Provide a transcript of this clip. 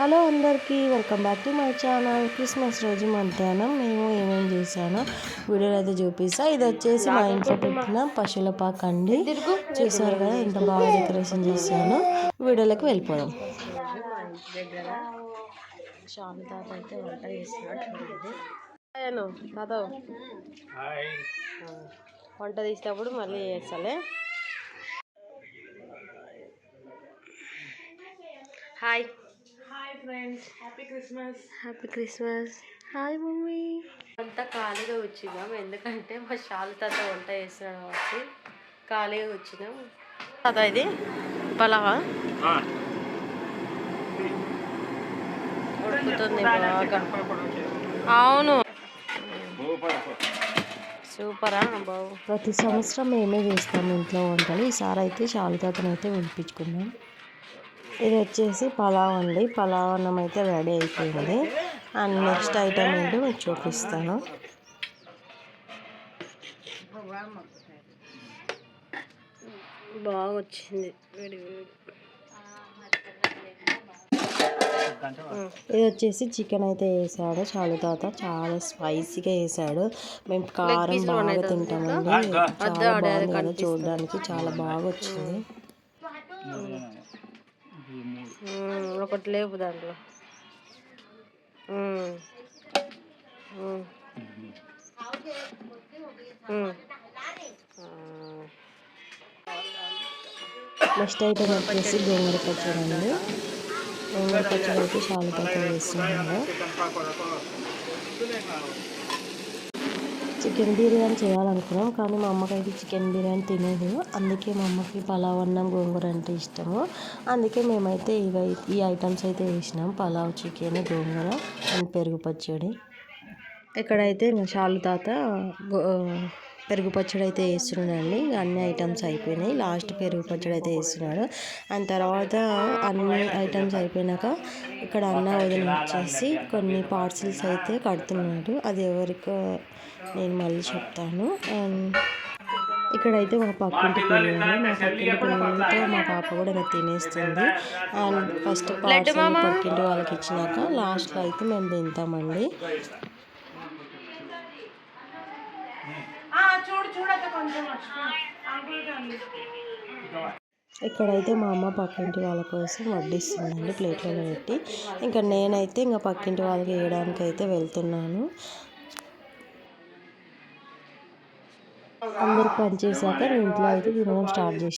Hello అందరికీ welcome back to my channel. Christmas రోజు మధ్యాహ్నం మేము ఏమేమి చేశానో వీడియోలో అయితే చూపిస్తా. ఇది వచ్చేసి మా ఇంట్లో పెట్టిన పశువుల పాక అండి. చూసారు కదా ఎంత బాగా డెకరేషన్ చేశాను వీడియోలోకి వెళ్ళిపోదాం. అయితే వంట చేస్తున్నాడు వంట తీసినప్పుడు మళ్ళీ చేస్తాలే. Hi. Friends happy Christmas happy Christmas hi mummy. అంతా ఖాళీగా వచ్చినాం ఎందుకంటే మా షాలు తాత వంట చేస్తున్నాడు కాబట్టి ఖాళీగా వచ్చినాం తాత ఇది. పలావా? ఉడుకుతుంది బాగా. అవును. సూపరా బాబు ప్రతి సంవత్సరం మేమే చేస్తాం ఇంట్లో వంటలు. ఈసారి అయితే షాలు తాతను అయితే పిలిపించుకున్నాం ఇది వచ్చేసి పలావ్ అండి. పలావ్ అన్నం అయితే రెడీ అయిపోయింది. అండ్ నెక్స్ట్ ఐటమ్ ఏంటో మీకు చూపిస్తాను. బాగా వచ్చింది. ఇది వచ్చేసి చికెన్ అయితే వేసాడు. చాలు తాత చాలా స్పైసీగా వేసాడు. మేము కారం బాగా తింటామండి. చాలా బాగుంది చూడడానికి. చాలా బాగా వచ్చింది. ఒకటి లేవు దాంట్లో. నెక్స్ట్ ఐటమ్ వచ్చేసి గోంగూర పచ్చడి అండి. గోంగూర పచ్చడి అయితే చాలా బాగా వేస్తున్నాము చికెన్ బిర్యానీ చేయాలనుకున్నాం కానీ మా అమ్మకైతే చికెన్ బిర్యానీ తినేది. అందుకే మా అమ్మకి పలావ్ అన్నం గోంగూర అంటే ఇష్టము. అందుకే మేమైతే ఇవి ఈ ఐటమ్స్ అయితే వేసినాం. పలావ్ చికెన్ గోంగూర అండ్ పెరుగు పచ్చడి. ఇక్కడైతే ఇంకా షాలు తాత గో- పెరుగు పచ్చడి అయితే వేస్తున్నాడండి అన్ని ఐటమ్స్ అయిపోయినాయి. లాస్ట్ పెరుగు పచ్చడి అయితే వేస్తున్నాడు అండ్ తర్వాత అన్ని ఐటమ్స్ అయిపోయినాక ఇక్కడ అన్న వదిన వచ్చేసి కొన్ని పార్సిల్స్ అయితే కడుతున్నాడు. అది ఎవరికో నేను మళ్ళీ చెప్తాను. అండ్ ఇక్కడైతే మా పక్కింటి పిల్లలు మా పక్కింటి పిల్లలతో మా పాప కూడా ఇంకా తినేస్తుంది. అండ్ ఫస్ట్ పార్సల్ పక్కింటి వాళ్ళకి ఇచ్చినాక లాస్ట్లో అయితే మేము తింటామండి. చూడక కొంచెం ఇక్కడైతే మా అమ్మ పక్కింటి వాళ్ళ కోసం వడ్డిస్తుందండి ప్లేట్లలో పెట్టి. ఇంకా నేనైతే ఇంకా పక్కింటి వాళ్ళకి వేయడానికి అయితే వెళ్తున్నాను. అందరు పని చేశాక నేను ఇంట్లో అయితే తినడం స్టార్ట్ చేసి